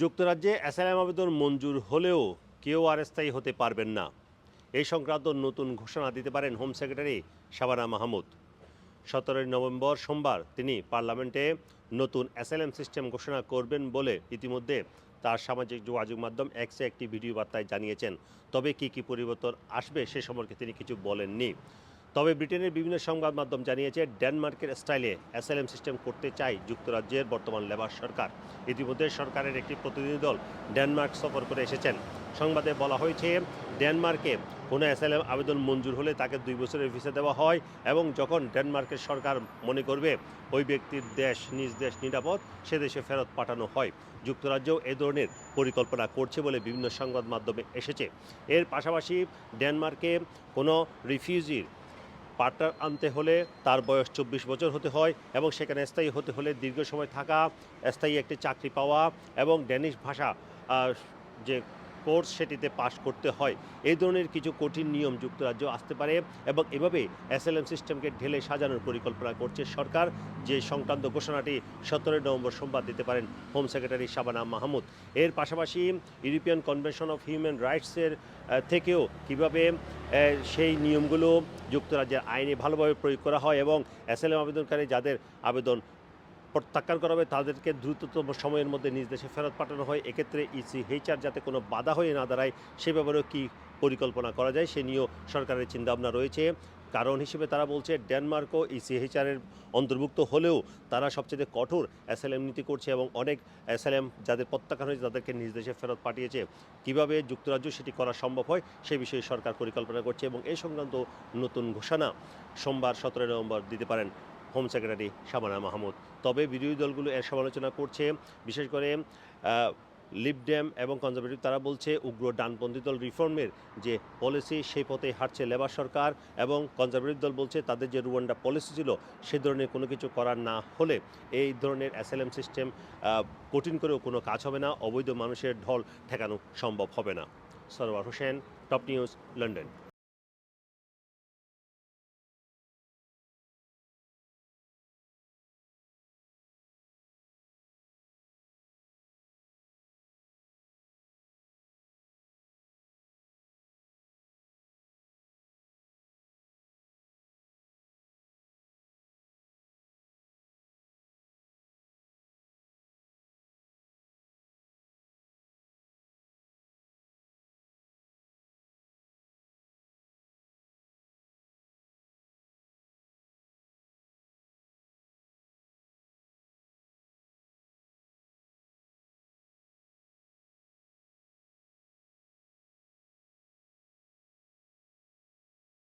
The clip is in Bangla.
যুক্তরাজ্যে অ্যাসাইলাম আবেদন মঞ্জুর হলেও কেউ আর স্থায়ী হতে পারবেন না। এই সংক্রান্ত নতুন ঘোষণা দিতে পারেন হোম সেক্রেটারি শাবানা মাহমুদ। সতেরোই নভেম্বর সোমবার তিনি পার্লামেন্টে নতুন অ্যাসাইলাম সিস্টেম ঘোষণা করবেন বলে ইতিমধ্যে তার সামাজিক যোগাযোগ মাধ্যম এক্সে একটি ভিডিও বার্তায় জানিয়েছেন। তবে কি কি পরিবর্তন আসবে সে সম্পর্কে তিনি কিছু বলেননি। তবে ব্রিটেনের বিভিন্ন সংবাদ মাধ্যম জানিয়েছে, ডেনমার্কের স্টাইলে অ্যাসাইলাম সিস্টেম করতে চায় যুক্তরাজ্যের বর্তমান লেবার সরকার। ইতিমধ্যে সরকারের একটি প্রতিনিধি দল ডেনমার্ক সফর করে এসেছেন। সংবাদে বলা হয়েছে, ডেনমার্কে কোনো অ্যাসাইলাম আবেদন মঞ্জুর হলে তাকে দুই বছরের ভিসা দেওয়া হয় এবং যখন ডেনমার্কের সরকার মনে করবে ওই ব্যক্তির দেশ নিজ দেশ নিরাপদ, সে দেশে ফেরত পাঠানো হয়। যুক্তরাজ্যও এ ধরনের পরিকল্পনা করছে বলে বিভিন্ন সংবাদ মাধ্যমে এসেছে। এর পাশাপাশি ডেনমার্কে কোনো রিফিউজির পার্টনার আনতে হলে তার বয়স চব্বিশ বছর হতে হয় এবং সেখানে স্থায়ী হতে হলে দীর্ঘ সময় থাকা, স্থায়ী একটি চাকরি পাওয়া এবং ড্যানিশ ভাষা যে কোর্স সেটিতে পাশ করতে হয়। এই ধরনের কিছু কঠিন নিয়ম যুক্তরাজ্য আসতে পারে এবং এভাবে এসএলএম সিস্টেমকে ঢেলে সাজানোর পরিকল্পনা করছে সরকার। যে সংক্রান্ত ঘোষণাটি সতেরোই নভেম্বর সোমবার দিতে পারেন হোম সেক্রেটারি শাবানা মাহমুদ। এর পাশাপাশি ইউরোপিয়ান কনভেনশন অফ হিউম্যান রাইটসের থেকেও কীভাবে সেই নিয়মগুলো যুক্তরাজ্যের আইনে ভালোভাবে প্রয়োগ করা হয় এবং এসএলএম আবেদনকারী যাদের আবেদন প্রত্যাখ্যান করা হবে। তাদেরকে দ্রুততম সময়ের মধ্যে নিজ দেশে ফেরত পাঠানো হয়। এক্ষেত্রে ইসিএইচআর যাতে কোনো বাধা হয়ে না দাঁড়ায়, সে ব্যাপারেও কী পরিকল্পনা করা যায় সে নিয়েও সরকারের চিন্তাভাবনা রয়েছে। কারণ হিসেবে তারা বলছে, ডেনমার্ক ও ইসিএইচআরের অন্তর্ভুক্ত হলেও তারা সবচেয়ে কঠোর অ্যাসাইলাম নীতি করছে এবং অনেক অ্যাসাইলাম যাদের প্রত্যাখ্যান হয়েছে তাদেরকে নিজ দেশে ফেরত পাঠিয়েছে। কীভাবে যুক্তরাজ্য সেটি করা সম্ভব হয় সে বিষয়ে সরকার পরিকল্পনা করছে এবং এই সংক্রান্ত নতুন ঘোষণা সোমবার সতেরোই নভেম্বর দিতে পারেন। Home secretary Shabana Mahmood. তবে বিরোধী দলগুলো এর সমালোচনা করছে বিশেষ করে আহ, লিবডেম এবং কনজারভেটিভ। তারা বলছে উগ্র ডানপন্থী দল রিফর্মের যে পলিসি সেই পথে হাঁটছে লেবার সরকার এবং কনজারভেটিভ দল বলছে তাদের যে রুয়ান্ডা পলিসি ছিল সে ধরনের কোনো কিছু করার না হলে এই ধরনের অ্যাসাইলাম সিস্টেম কঠিন করেও কোনো কাজ হবে না। অবৈধ মানুষের ঢল ঠেকানো সম্ভব হবে না। Sarwar Hossain top news London.